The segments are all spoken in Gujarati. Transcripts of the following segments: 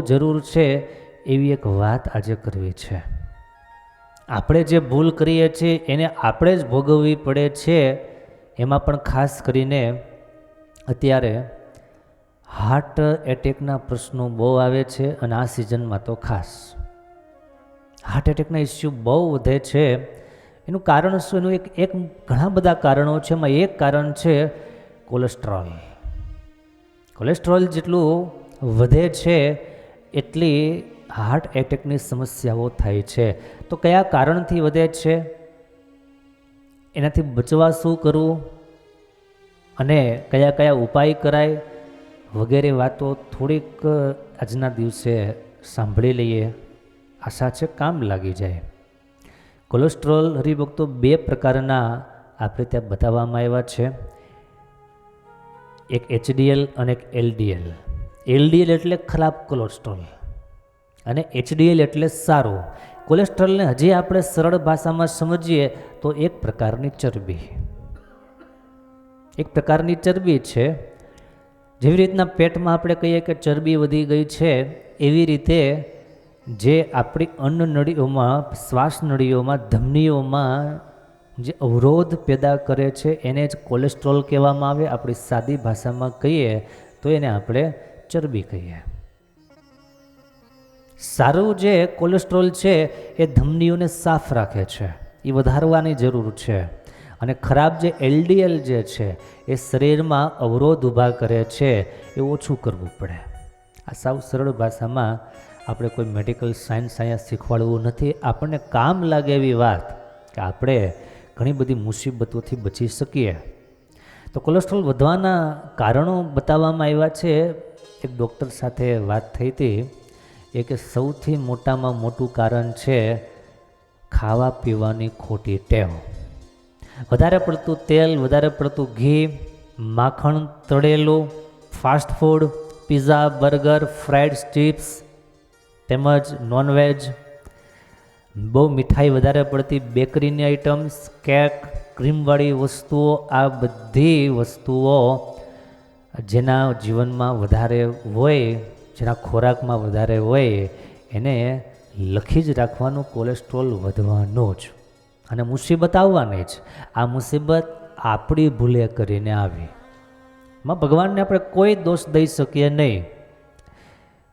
જરૂર છે એવી એક વાત આજે કરવી છે. આપણે જે ભૂલ કરીએ છીએ એને આપણે જ ભોગવવી પડે છે, એમાં પણ ખાસ કરીને અત્યારે હાર્ટ એટેકના પ્રશ્નો બહુ આવે છે અને આ સિઝનમાં તો ખાસ. હાર્ટ એટેકના ઇસ્યુ બહુ વધે છે. એનું કારણ શું? એનું એક એક ઘણા બધા કારણો છે. એમાં એક કારણ છે કોલેસ્ટ્રોલ કોલેસ્ટ્રોલ જેટલું વધે છે એટલી હાર્ટ એટેકની સમસ્યાઓ થાય છે. તો કયા કારણથી વધે છે? એનાથી બચવા શું કરવું? અને કયા કયા ઉપાય કરાય? વગેરે વાતો થોડીક આજના દિવસે સાંભળી લઈએ. આશા છે કામ લાગી જાય. કોલેસ્ટ્રોલ હરિભક્તો બે પ્રકારના આપણે ત્યાં બતાવવામાં આવ્યા છે. એક એચડીએલ અને એક એલડીએલ એલડીએલ એટલે ખરાબ કોલેસ્ટ્રોલ અને એચડીએલ એટલે સારું. કોલેસ્ટ્રોલને હજી આપણે સરળ ભાષામાં સમજીએ તો એક પ્રકારની ચરબી. એક પ્રકારની ચરબી છે. જેવી રીતના પેટમાં આપણે કહીએ કે ચરબી વધી ગઈ છે, એવી રીતે જે આપણી અન્ન નળીઓમાં, શ્વાસ નળીઓમાં, ધમનીઓમાં જે અવરોધ પેદા કરે છે, એને જ કોલેસ્ટ્રોલ કહેવામાં આવે. આપણી સાદી ભાષામાં કહીએ તો એને આપણે ચરબી કહીએ. સારું જે કોલેસ્ટ્રોલ છે એ ધમનીઓને સાફ રાખે છે. એ વધારવાની જરૂર છે. અને ખરાબ જે એલડીએલ જે છે એ શરીરમાં અવરોધ ઊભા કરે છે એ ઓછું કરવું પડે. આ સાવ સરળ ભાષામાં આપણે કોઈ મેડિકલ સાયન્સ અહીંયા શીખવાડવું નથી. આપણને કામ લાગે એવી વાત કે આપણે ઘણી બધી મુસીબતોથી બચી શકીએ. તો કોલેસ્ટ્રોલ વધવાના કારણો બતાવવામાં આવ્યા છે. એક ડૉક્ટર સાથે વાત થઈ હતી. એ કે સૌથી મોટામાં મોટું કારણ છે ખાવા પીવાની ખોટી ટેવ. વધારે પડતું તેલ, વધારે પડતું ઘી, માખણ તળેલું fast food pizza burger fried chips તેમજ નોનવેજ બહુ મીઠાઈ વધારે પડતી બેકરીની આઇટમ્સ કેક ક્રીમવાળી વસ્તુઓ, આ બધી વસ્તુઓ જેના જીવનમાં વધારે હોય, જેના ખોરાકમાં વધારે હોય, એને લખી જ રાખવાનું કોલેસ્ટ્રોલ વધવાનો જ. અને મુસીબત આવવાની જ. આ મુસીબત આપણી ભૂલે કરીને આવી. માં ભગવાનને આપણે કોઈ દોષ દઈ શકીએ નહીં.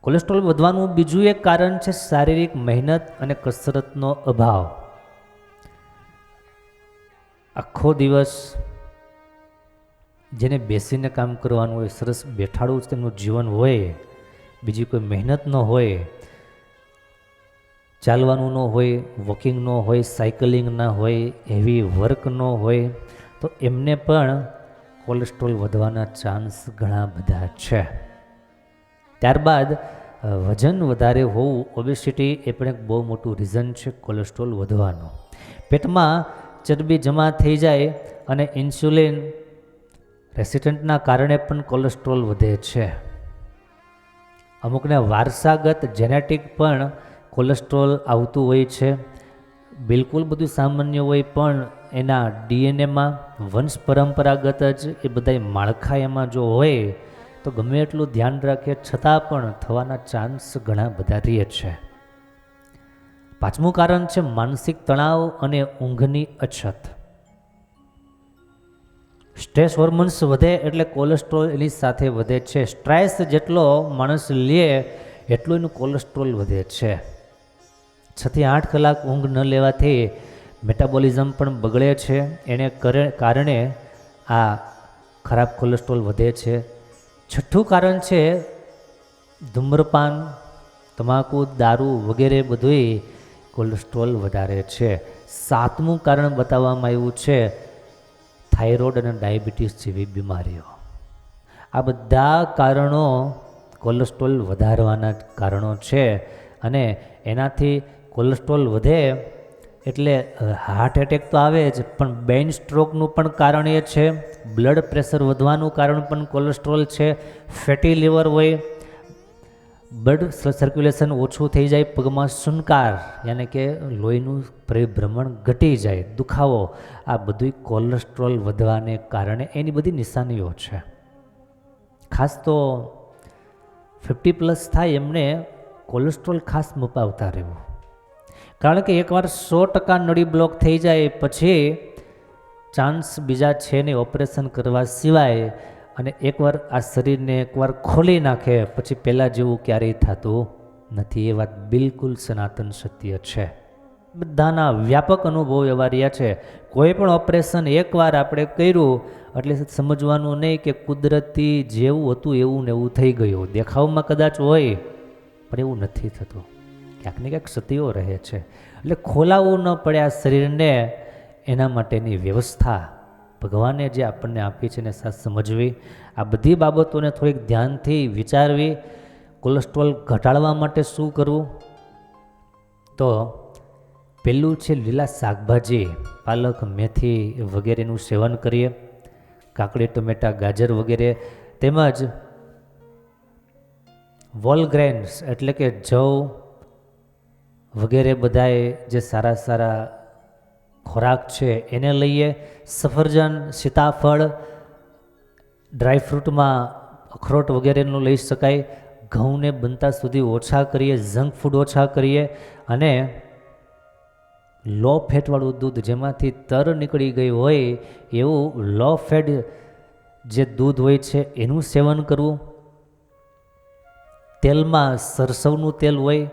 કોલેસ્ટ્રોલ વધવાનું બીજું એક કારણ છે શારીરિક મહેનત અને કસરતનો અભાવ. આખો દિવસ જેને બેસીને કામ કરવાનું હોય, સરસ બેઠાડું તેમનું જીવન હોય, બીજી કોઈ મહેનત ન હોય, ચાલવાનું ન હોય વોકિંગ ન હોય સાયકલિંગ ના હોય હેવી વર્ક ન હોય, તો એમને પણ કોલેસ્ટ્રોલ વધવાના ચાન્સ ઘણા બધા છે. ત્યારબાદ વજન વધારે હોવું ઓબેસિટી એ પણ એક બહુ મોટું રીઝન છે કોલેસ્ટ્રોલ વધવાનું. પેટમાં ચરબી જમા થઈ જાય અને ઇન્સ્યુલિન રેસિસ્ટન્ટના કારણે પણ કોલેસ્ટ્રોલ વધે છે. અમુકને વારસાગત જેનેટિક પણ કોલેસ્ટ્રોલ આવતું હોય છે. બિલકુલ બધું સામાન્ય હોય પણ એના ડીએનએમાં વંશ પરંપરાગત જ એ બધા માળખા એમાં જો હોય, તો ગમે એટલું ધ્યાન રાખીએ છતાં પણ થવાના ચાન્સ ઘણા બધા રહે છે. પાંચમું કારણ છે માનસિક તણાવ અને ઊંઘની અછત. સ્ટ્રેસ હોર્મોન્સ વધે એટલે કોલેસ્ટ્રોલ એની સાથે વધે છે. સ્ટ્રેસ જેટલો માણસ લે, એટલું એનું કોલેસ્ટ્રોલ વધે છે. છથી આઠ કલાક ઊંઘ ન લેવાથી મેટાબોલિઝમ પણ બગડે છે. એને કરે, કારણે આ ખરાબ કોલેસ્ટ્રોલ વધે છે. છઠ્ઠું કારણ છે ધૂમ્રપાન, તમાકુ, દારૂ વગેરે બધુંય કોલેસ્ટ્રોલ વધારે છે. સાતમું કારણ બતાવવામાં આવ્યું છે થાઇરોઇડ અને ડાયાબિટીસ જેવી બીમારીઓ. આ બધા કારણો કોલેસ્ટ્રોલ વધારવાના કારણો છે અને એનાથી કોલેસ્ટ્રોલ વધે એટલે હાર્ટ એટેક તો આવે જ, પણ બેન સ્ટ્રોકનું પણ કારણ એ છે બ્લડ પ્રેશર વધવાનું કારણ પણ કોલેસ્ટ્રોલ છે ફેટી લીવર હોય બ્લડ સર્ક્યુલેશન ઓછું થઈ જાય, પગમાં સુનકાર યાને કે લોહીનું પરિભ્રમણ ઘટી જાય, દુખાવો, આ બધું કોલેસ્ટ્રોલ વધવાને કારણે એની બધી નિશાનીઓ છે. ખાસ તો ફિફ્ટી પ્લસ થાય એમને કોલેસ્ટ્રોલ ખાસ મપાવતા રહેવું. કારણ કે એકવાર સો ટકા નળી બ્લોક થઈ જાય પછી ચાન્સ બીજા છે ને ઓપરેશન કરવા સિવાય અને એકવાર આ શરીરને એકવાર ખોલી નાખે, પછી પહેલાં જેવું ક્યારેય થતું નથી. એ વાત બિલકુલ સનાતન સત્ય છે. બધાના વ્યાપક અનુભવો એવા રહ્યા છે. કોઈ પણ ઓપરેશન એકવાર આપણે કર્યું, એટલે સમજવાનું નહીં કે કુદરતી જેવું હતું એવું ને એવું થઈ ગયું. દેખાવમાં કદાચ હોય, પણ એવું નથી થતું. ક્યાંક ને ક્યાંક સતીઓ રહે છે. એટલે ખોલાવવું ન પડે આ શરીરને, એના માટેની વ્યવસ્થા ભગવાને જે આપણને આપી છે ને સાથ સમજવી, આ બધી બાબતોને થોડીક ધ્યાનથી વિચારવી, કોલેસ્ટ્રોલ ઘટાડવા માટે શું કરવું? તો પહેલું છે લીલા શાકભાજી, પાલક, મેથી વગેરેનું સેવન કરીએ, કાકડી, ટમેટા, ગાજર વગેરે, તેમજ વોલગ્રેન્સ એટલે કે જવ વગેરે બધાએ જે સારા સારા ખોરાક છે, એને લઈએ. સફરજન, સીતાફળ ડ્રાયફ્રૂટમાં અખરોટ વગેરેનું લઈ શકાય. ઘઉંને બનતા સુધી ઓછા કરીએ, જંક ફૂડ ઓછા કરીએ અને લો ફેટવાળું દૂધ જેમાંથી તર નીકળી ગઈ હોય એવું લો ફેટ જે દૂધ હોય છે, એનું સેવન કરવું. તેલમાં સરસવનું તેલ હોય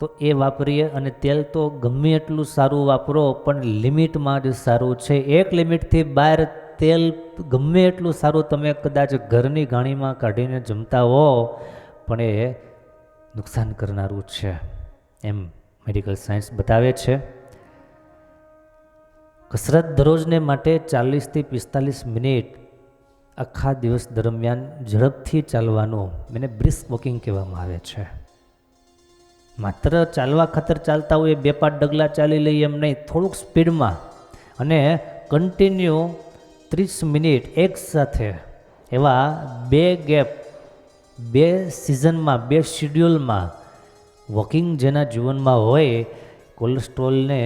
તો એ વાપરીએ અને તેલ તો ગમે એટલું સારું વાપરો, પણ લિમિટમાં જ સારું છે. એક લિમિટથી બહાર તેલ ગમે એટલું સારું તમે કદાચ ઘરની ગાણીમાં કાઢીને જમતા હો, પણ એ નુકસાન કરનારું છે. એમ મેડિકલ સાયન્સ બતાવે છે. કસરત દરરોજને માટે ચાલીસથી પિસ્તાલીસ મિનિટ આખા દિવસ દરમિયાન ઝડપથી ચાલવાનું, એને બ્રિસ્ક વોકિંગ કહેવામાં આવે છે. માત્ર ચાલવા ખાતર ચાલતા હોય બે પાંચ ડગલા ચાલી લઈએ એમ નહીં, થોડુંક સ્પીડમાં. અને કન્ટિન્યુ ત્રીસ મિનિટ એક સાથે. એવા બે ગેપ, બે સિઝનમાં બે શિડ્યુલમાં વોકિંગ જેના જીવનમાં હોય કોલેસ્ટ્રોલને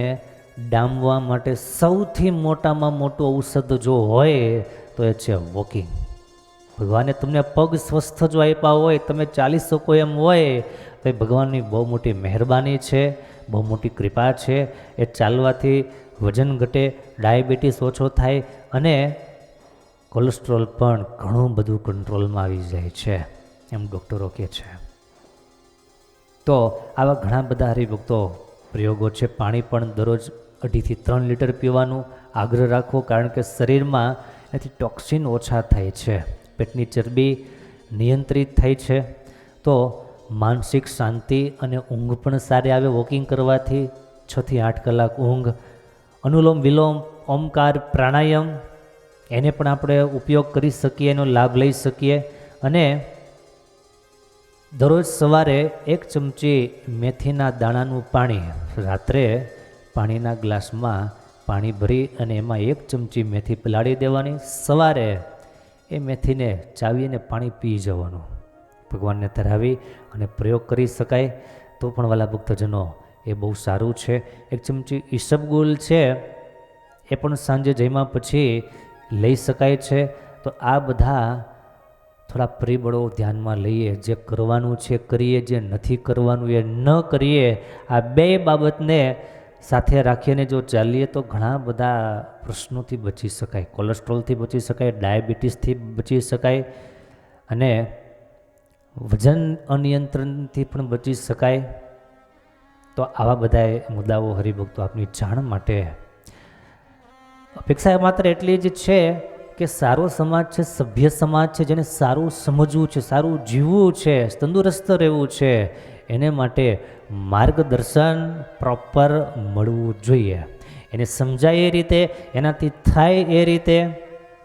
ડામવા માટે સૌથી મોટામાં મોટું ઔષધ જો હોય, તો એ છે વોકિંગ ભગવાને તમને પગ સ્વસ્થ જો આપ્યા હોય, તમે ચાલી શકો એમ હોય તો એ ભગવાનની બહુ મોટી મહેરબાની છે, બહુ મોટી કૃપા છે. એ ચાલવાથી વજન ઘટે, ડાયાબિટીસ ઓછો થાય અને કોલેસ્ટ્રોલ પણ ઘણું બધું કંટ્રોલમાં આવી જાય છે, એમ ડૉક્ટરો કહે છે. તો આવા ઘણા બધા હરિભક્તો પ્રયોગો છે. પાણી પણ દરરોજ અઢીથી ત્રણ લીટર પીવાનું આગ્રહ રાખવો કારણ કે શરીરમાં એનાથી ટોક્સિન ઓછા થાય છે. પેટની ચરબી નિયંત્રિત થાય છે. તો માનસિક શાંતિ અને ઊંઘ પણ સારી આવે. વોકિંગ કરવાથી છથી આઠ કલાક ઊંઘ, અનુલોમ વિલોમ, ઓમકાર, પ્રાણાયામ, એને પણ આપણે ઉપયોગ કરી શકીએ, એનો લાભ લઈ શકીએ. અને દરરોજ સવારે એક ચમચી મેથીના દાણાનું પાણી, રાત્રે પાણીના ગ્લાસમાં પાણી ભરી અને એમાં એક ચમચી મેથી પલાળી દેવાની. સવારે એ મેથીને ચાવીને પાણી પી જવાનું. ભગવાનને ધરાવી અને પ્રયોગ કરી શકાય, તો પણ વાલા ભક્તજનો એ બહુ સારું છે. એક ચમચી ઈસબગુલ છે, એ પણ સાંજે જમ્યા પછી લઈ શકાય છે. તો આ બધા થોડા પરિબળો ધ્યાનમાં લઈએ, જે કરવાનું છે, કરીએ, જે નથી કરવાનું, એ ન કરીએ, આ બે બાબતને સાથે રાખીને જો ચાલીએ તો ઘણા બધા પ્રશ્નોથી બચી શકાય, કોલેસ્ટ્રોલથી બચી શકાય, ડાયાબિટીસથી બચી શકાય અને વજન અનિયંત્રણથી પણ બચી શકાય? તો આવા બધા મુદ્દાઓ હરિભક્તો આપની જાણ માટે. અપેક્ષા માત્ર એટલી જ છે કે સારો સમાજ છે, સભ્ય સમાજ છે, જેને સારું સમજવું છે, સારું જીવવું છે, તંદુરસ્ત રહેવું છે, એને માટે માર્ગદર્શન પ્રોપર મળવું જોઈએ. એને સમજાય એ રીતે, એનાથી થાય એ રીતે.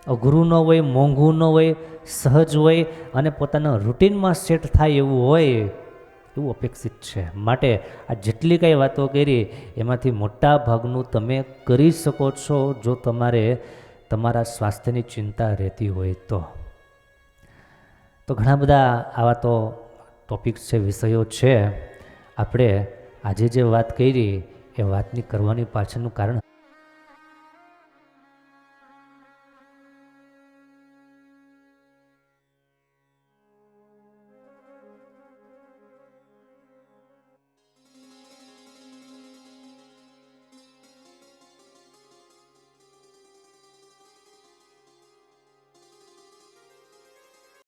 અઘરું ન હોય, મોંઘું ન હોય સહજ હોય અને પોતાના રૂટીનમાં સેટ થાય એવું હોય, એવું અપેક્ષિત છે. માટે આ જેટલી કાંઈ વાતો કરી, એમાંથી મોટા ભાગનું તમે કરી શકો છો જો તમારે તમારા સ્વાસ્થ્યની ચિંતા રહેતી હોય તો. તો ઘણા બધા આવા તો ટોપિક્સ છે, વિષયો છે. આપણે આજે જે વાત કરી, એ વાતની કરવાની પાછળનું કારણ